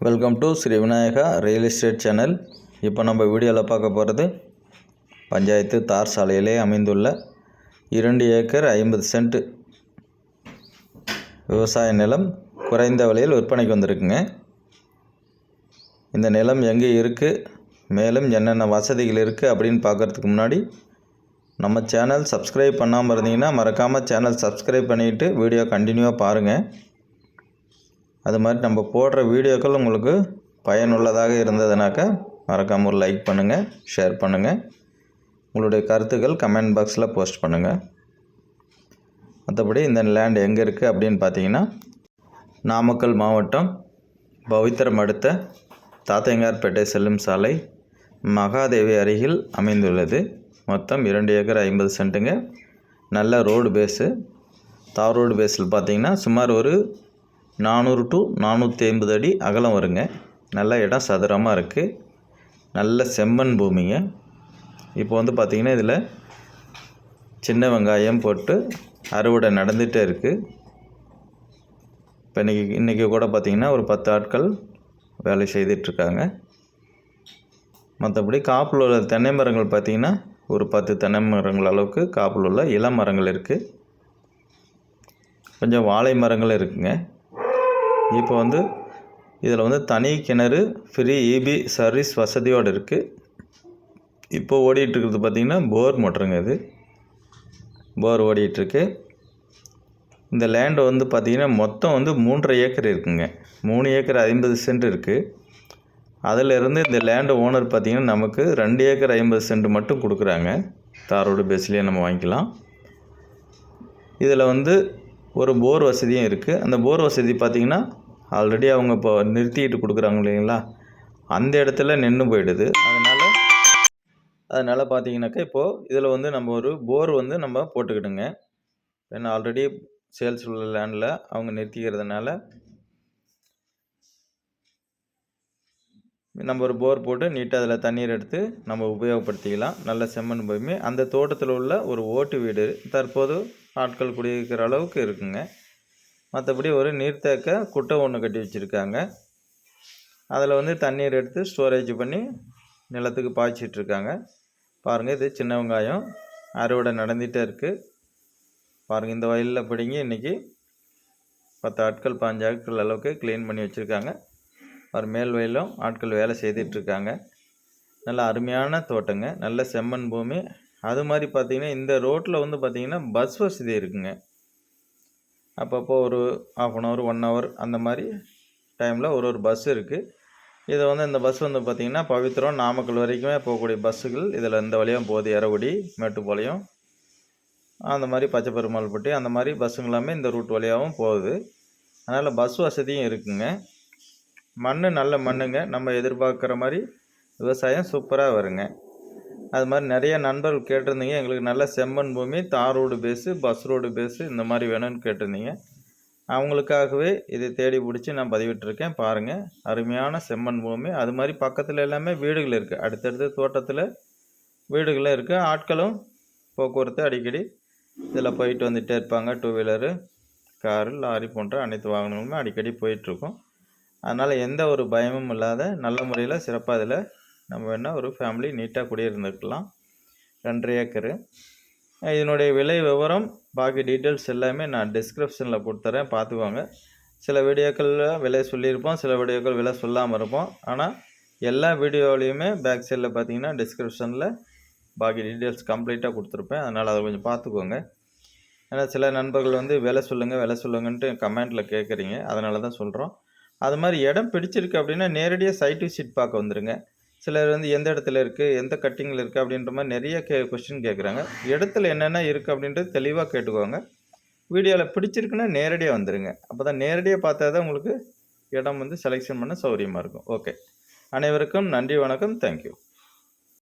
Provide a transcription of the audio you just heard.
Welcome to Sri Vinayaka real estate channel இப்போ நம்ம வீடியோவில் பார்க்க போகிறது பஞ்சாயத்து தார் சாலையிலே அமைந்துள்ள இரண்டு ஏக்கர் ஐம்பது சென்ட் விவசாய நிலம் குறைந்த விலையில் விற்பனைக்கு வந்திருக்குங்க. இந்த நிலம் எங்கே இருக்குது மேலும் என்னென்ன வசதிகள் இருக்குது அப்படின்னு பார்க்குறதுக்கு முன்னாடி நம்ம சேனல் சப்ஸ்கிரைப் பண்ணாமல் இருந்தீங்கன்னா மறக்காமல் சேனல் சப்ஸ்கிரைப் பண்ணிவிட்டு வீடியோ கண்டினியூவாக பாருங்கள் அது மாதிரி நம்ம போடுற வீடியோக்கள் உங்களுக்கு பயனுள்ளதாக இருந்ததுனாக்கா மறக்காமல் ஒரு லைக் பண்ணுங்கள் ஷேர் பண்ணுங்கள் உங்களுடைய கருத்துக்கள் கமெண்ட் பாக்ஸில் போஸ்ட் பண்ணுங்கள் மற்றபடி இந்த லேண்ட் எங்கே இருக்குது அப்படின்னு பார்த்தீங்கன்னா நாமக்கல் மாவட்டம் பவித்திரம் அடுத்த தாத்தையங்கார்பேட்டை செல்லும் சாலை மகாதேவி அருகில் அமைந்துள்ளது. மொத்தம் இரண்டு ஏக்கர் ஐம்பது சென்ட்டுங்க. நல்ல ரோடு பேஸு தார் ரோடு பேஸில் பார்த்தீங்கன்னா சுமார் ஒரு நானூறு டு நானூற்றி ஐம்பது அடி அகலம் வருங்க. நல்ல இடம் சதுரமாக இருக்குது நல்ல செம்மண் பூமிங்க. இப்போ வந்து பார்த்திங்கன்னா இதில் சின்ன வெங்காயம் போட்டு அறுவடை நடந்துகிட்டே இருக்குது இப்போ இன்றைக்கி இன்றைக்கி கூட பார்த்திங்கன்னா ஒரு பத்து ஆட்கள் வேலை செய்துட்ருக்காங்க. மற்றபடி காப்பில் உள்ள தென்னை மரங்கள் பார்த்திங்கன்னா ஒரு பத்து தென்னை மரங்கள் அளவுக்கு காப்பில் உள்ள இளம் மரங்கள் இருக்குது கொஞ்சம் வாழை மரங்கள் இருக்குங்க. இப்போ வந்து இதில் வந்து தனி கிணறு ஃப்ரீ இபி சர்வீஸ் வசதியோடு இருக்குது இப்போ ஓடிட்டுருக்கிறது பார்த்திங்கன்னா போர் மோட்டருங்க இது. போர் ஓடிட்டுருக்கு. இந்த லேண்டு வந்து பார்த்திங்கன்னா மொத்தம் வந்து மூன்றரை ஏக்கர் இருக்குங்க. மூணு ஏக்கர் ஐம்பது சென்ட் இருக்குது அதிலிருந்து இந்த லேண்டு ஓனர் பார்த்திங்கன்னா நமக்கு ரெண்டு ஏக்கர் ஐம்பது சென்ட் மட்டும் கொடுக்குறாங்க. தாரோடு பேஸ்லேயே நம்ம வாங்கிக்கலாம். இதில் வந்து ஒரு போர் வசதியும் இருக்குது அந்த போர் வசதி பார்த்திங்கன்னா ஆல்ரெடி அவங்க இப்போ நிறுத்திட்டு கொடுக்குறாங்க இல்லைங்களா? அந்த இடத்துல நின்று போயிடுது. அதனால் அதனால் பார்த்தீங்கன்னாக்கா இப்போது இதில் வந்து நம்ம ஒரு போர் வந்து நம்ம போட்டுக்கிட்டுங்க ஏன்னா ஆல்ரெடி சேல்ஸ் உள்ள லேண்டில் அவங்க நிறுத்திக்கிறதுனால நம்ம ஒரு போர் போட்டு நீட்டாக அதில் தண்ணீர் எடுத்து நம்ம உபயோகப்படுத்திக்கலாம். நல்ல செம்மண் பூமி. அந்த தோட்டத்தில் உள்ள ஒரு ஓட்டு வீடு தற்போது ஆட்கள் குடியிருக்கிற அளவுக்கு இருக்குங்க. மற்றபடி ஒரு நீர்த்தேக்க குட்டை ஒன்று கட்டி வச்சுருக்காங்க. அதில் வந்து தண்ணீர் எடுத்து ஸ்டோரேஜ் பண்ணி நிலத்துக்கு பாய்ச்சிட்ருக்காங்க. பாருங்கள் இது சின்ன வெங்காயம். அறுவடை நடந்துகிட்டே இருக்குது பாருங்கள் இந்த வயலில் பிடிங்கி இன்றைக்கி பத்து ஆட்கள் பாஞ்சு ஆட்கள் அளவுக்கு க்ளீன் பண்ணி வச்சுருக்காங்க. ஒரு மேல் வயலும் ஆட்கள் வேலை செய்துட்ருக்காங்க. நல்ல அருமையான தோட்டங்க. நல்ல செம்மண் பூமி. அது மாதிரி பார்த்திங்கன்னா இந்த ரோட்டில் வந்து பார்த்திங்கன்னா பஸ் வசதி இருக்குங்க. அப்பப்போ ஒரு half an hour one hour அந்த மாதிரி டைமில் ஒரு ஒரு பஸ் இருக்குது இதை வந்து இந்த பஸ் வந்து பார்த்திங்கன்னா பவித்திரம் நாமக்கல் வரைக்குமே போகக்கூடிய பஸ்ஸுகள் இதில் இந்த வழியாக போகுது. எரகுடி மேட்டுப்பாளையம் அந்த மாதிரி பச்சை பெருமாள்பட்டி அந்த மாதிரி பஸ்ஸுங்க எல்லாமே இந்த ரூட் வழியாகவும் போகுது. அதனால் பஸ் வசதியும் இருக்குங்க. மண் நல்ல மண்ணுங்க. நம்ம எதிர்பார்க்குற மாதிரி விவசாயம் சூப்பராக வருங்க. அது மாதிரி நிறைய நண்பர்கள் கேட்டிருந்தீங்க. எங்களுக்கு நல்ல செம்மண் பூமி தார் road base bus road base இந்த மாதிரி வேணும்னு கேட்டிருந்தீங்க. அவங்களுக்காகவே இதை தேடி பிடிச்சி நான் பதிவிட்டிருக்கேன். பாருங்கள் அருமையான செம்மண் பூமி. அது மாதிரி பக்கத்தில் எல்லாமே வீடுகள் இருக்குது அடுத்தடுத்த தோட்டத்தில் வீடுகளும் இருக்குது ஆட்களும் போக்குவரத்து அடிக்கடி இதில் போயிட்டு வந்துகிட்டே இருப்பாங்க. டூ வீலரு காரு லாரி போன்ற அனைத்து வாகனங்களுமே அடிக்கடி போயிட்டுருக்கோம். அதனால் எந்த ஒரு பயமும் இல்லாத நல்ல முறையில் சிறப்பாக இதில் நம்ம வேணால் ஒரு ஃபேமிலி நீட்டாக குடியிருந்துக்கலாம் ரெண்டரை ஏக்கரு. இதனுடைய விலை விவரம் பாக்கி டீட்டெயில்ஸ் எல்லாமே நான் டிஸ்கிரிப்ஷனில் கொடுத்துறேன் பார்த்துக்கோங்க. சில வீடியோக்களில் விலை சொல்லியிருப்போம் சில வீடியோக்கள் விலை சொல்லாமல் இருப்போம். ஆனால் எல்லா வீடியோலையுமே பேக் சைடில் பார்த்தீங்கன்னா டிஸ்கிரிப்ஷனில் பாக்கி டீட்டெயில்ஸ் கம்ப்ளீட்டாக கொடுத்துருப்பேன். அதனால் அதை கொஞ்சம் பார்த்துக்கோங்க. ஏன்னா சில நண்பர்கள் வந்து விலை சொல்லுங்கள் விலை சொல்லுங்கன்ட்டு கமெண்ட்டில் கேட்குறீங்க அதனால தான் சொல்கிறோம் அது மாதிரி இடம் பிடிச்சிருக்கு அப்படின்னா நேரடியாக சைட் விசிட் பார்க்க வந்துடுங்க சிலர் வந்து எந்த இடத்துல இருக்குது எந்த கட்டிங்கில் இருக்குது அப்படின்ற மாதிரி நிறைய கே கொஸ்டின் கேட்குறாங்க. இடத்துல என்னென்ன இருக்குது அப்படின்றது தெளிவாக கேட்டுக்கோங்க. வீடியோவில் பிடிச்சிருக்குன்னா நேரடியாக வந்துடுங்க அப்போ தான் நேரடியாக பார்த்தா தான் உங்களுக்கு இடம் வந்து செலெக்ஷன் பண்ண சௌகரியமாக இருக்கும். ஓகே அனைவருக்கும் நன்றி வணக்கம். தேங்க்யூ